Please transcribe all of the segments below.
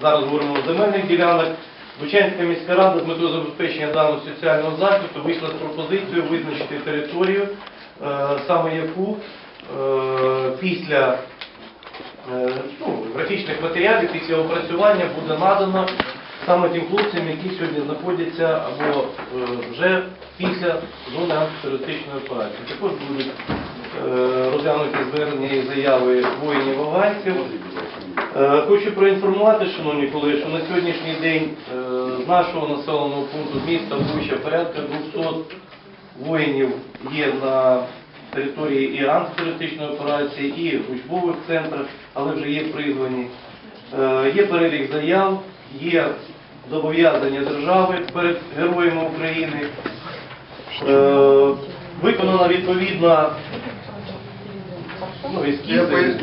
зараз говоримо про земельних ділянок. Бучанська міська рада з метою забезпечення даного соціального захисту вийшла з пропозицією визначити територію, е, саме яку е, після е, ну, графічних матеріалів, після опрацювання буде надано саме тим хлопцям, які сьогодні знаходяться або вже після зони антитерористичної операції. Також будуть розглянуті звернення і заяви воїнів афганців. Е, Хочу проінформувати, шановні колеги, що на сьогоднішній день е, з нашого населеного пункту з міста Буча порядка 200 воїнів є на території і антитерористичної операції, і в учбових центрах, але вже є призвані. Е, Є перелік заяв, є зобов'язання держави перед героями України. Е, Виконана відповідна ну, ескізи.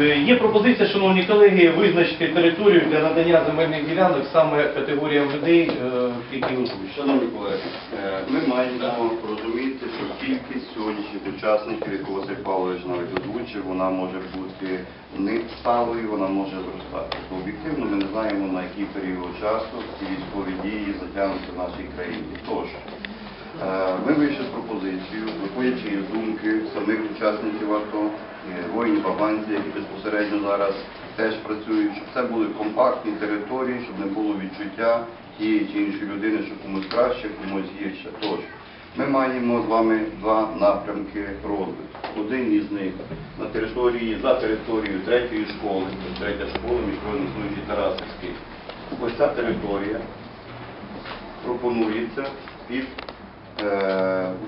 Е, Є пропозиція, шановні колеги, визначити територію для надання земельних ділянок саме категоріям людей, е, які озвучені. Шановні колеги, е, ми маємо розуміти, що кількість сьогоднішніх учасників, яку Василь Павлович навіть озвучив, вона може бути не сталою, вона може зростати. Об'єктивно ми не знаємо, на який період часу ці військові дії затягнуться в нашій країні. Тож, ми вийшли з пропозицією, виходячи із думки самих учасників АТО, е, воїнів афганців, які безпосередньо зараз теж працюють, щоб це були компактні території, щоб не було відчуття тієї чи іншої людини, що комусь краще, комусь гірше. Тож, ми маємо з вами два напрямки розвитку. Один із них на території, за територією третьої школи, тобто третя школа, міжнародний службі Тарасовський. Ось ця територія пропонується під е,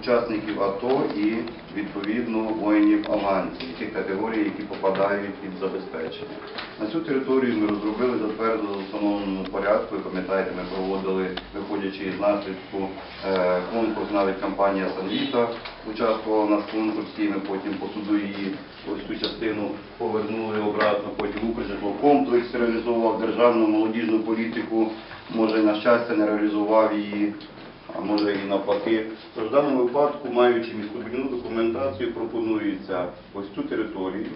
учасників АТО і відповідно воїнів афганців, ті категорії, які попадають під забезпечення. На цю територію ми розробили затвердили в установленому порядку. Ви пам'ятаєте, ми проводили, виходячи із наслідку е, конкурс, навіть компанія Санвіта участвувала в нас в конкурсі, ми потім по суду її ось цю частину повернули обратно, потім Укржитлокомплекс реалізовував державну молодіжну політику, може на щастя не реалізував її а може і навпаки. В даному випадку, маючи містобудівну документацію, пропонується ось цю територію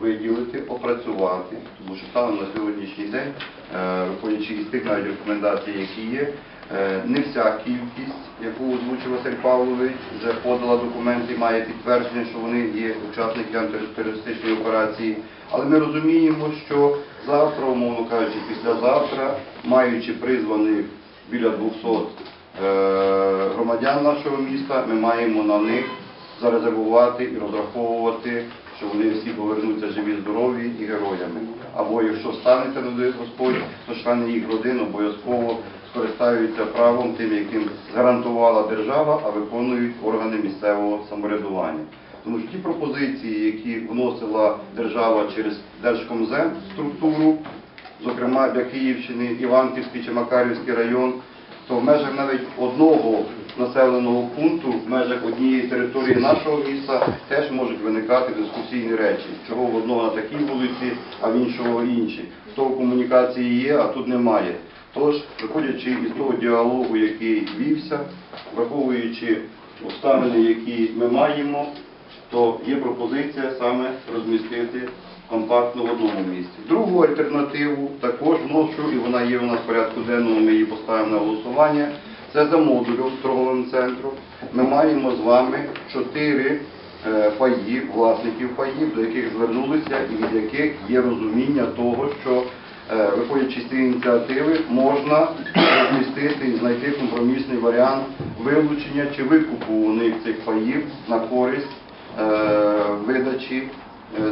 виділити, опрацювати, тому що станом на сьогоднішній день, е, виходячи із тих навіть рекомендацій, які є, е, не вся кількість, яку озвучив Василь Павлович, вже подала документи, має підтвердження, що вони є учасники антитерористичної операції. Але ми розуміємо, що завтра, умовно кажучи, післязавтра, маючи призваних біля 200 е, громадян нашого міста, ми маємо на них зарезервувати і розраховувати, що вони всі повернуться живі, здорові і героями. Або якщо станеться на Господь, то члени їх родин обов'язково скористаються правом тим, яким гарантувала держава, а виконують органи місцевого самоврядування. Тому що ті пропозиції, які вносила держава через Держкомзем структуру, зокрема для Київщини, Іванківський чи Макарівський район, то в межах навіть одного населеного пункту, в межах однієї території нашого міста теж можуть виникати дискусійні речі, чого в одного на такій вулиці, а в іншого інші. В комунікації є, а тут немає. Тож, виходячи із того діалогу, який вівся, враховуючи обставини, які ми маємо, то є пропозиція саме розмістити компактно в одному місці. Другу альтернативу також вношу, і вона є у нас в порядку денному, ми її поставимо на голосування. Це за модулем торговим центром. Ми маємо з вами чотири е, паї, власників паїв, до яких звернулися і від яких є розуміння того, що е, виходячи з цієї ініціативи, можна розмістити і знайти компромісний варіант вилучення чи викупу у них цих паїв на користь е, видачі е,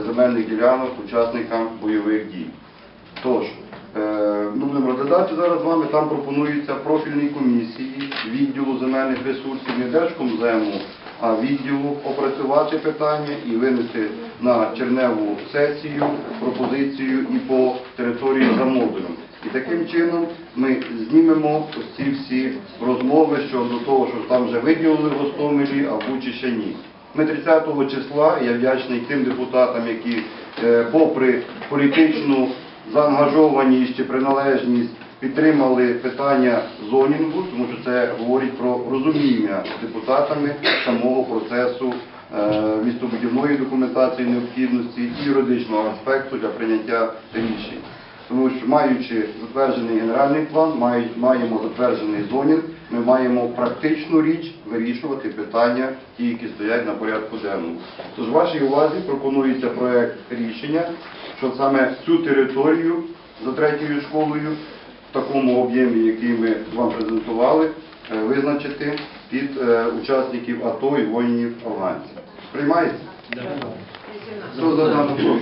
земельних ділянок учасникам бойових дій. Тож, е, ми будемо розглядати зараз з вами, там пропонується профільній комісії відділу земельних ресурсів не Держкомзему, а відділу опрацювати питання і винести на черневу сесію пропозицію і по території за модулем. І таким чином ми знімемо ці всі розмови щодо того, що там вже виділили в Гостомелі, а в Бучі ще ні. Ми 30 числа, я вдячний тим депутатам, які е, попри політичну заангажованість чи приналежність підтримали питання зонінгу, тому що це говорить про розуміння депутатами самого процесу е, містобудівної документації необхідності і юридичного аспекту для прийняття рішень. Тому що маючи затверджений генеральний план, маємо затверджений зонінг, ми маємо практичну річ вирішувати питання, ті, які стоять на порядку денному. Тож вашій увазі пропонується проект рішення, що саме цю територію за третьою школою в такому об'ємі, який ми вам презентували, е, визначити під е, учасників АТО і воїнів афганців. Приймається? Хто за дану прошу?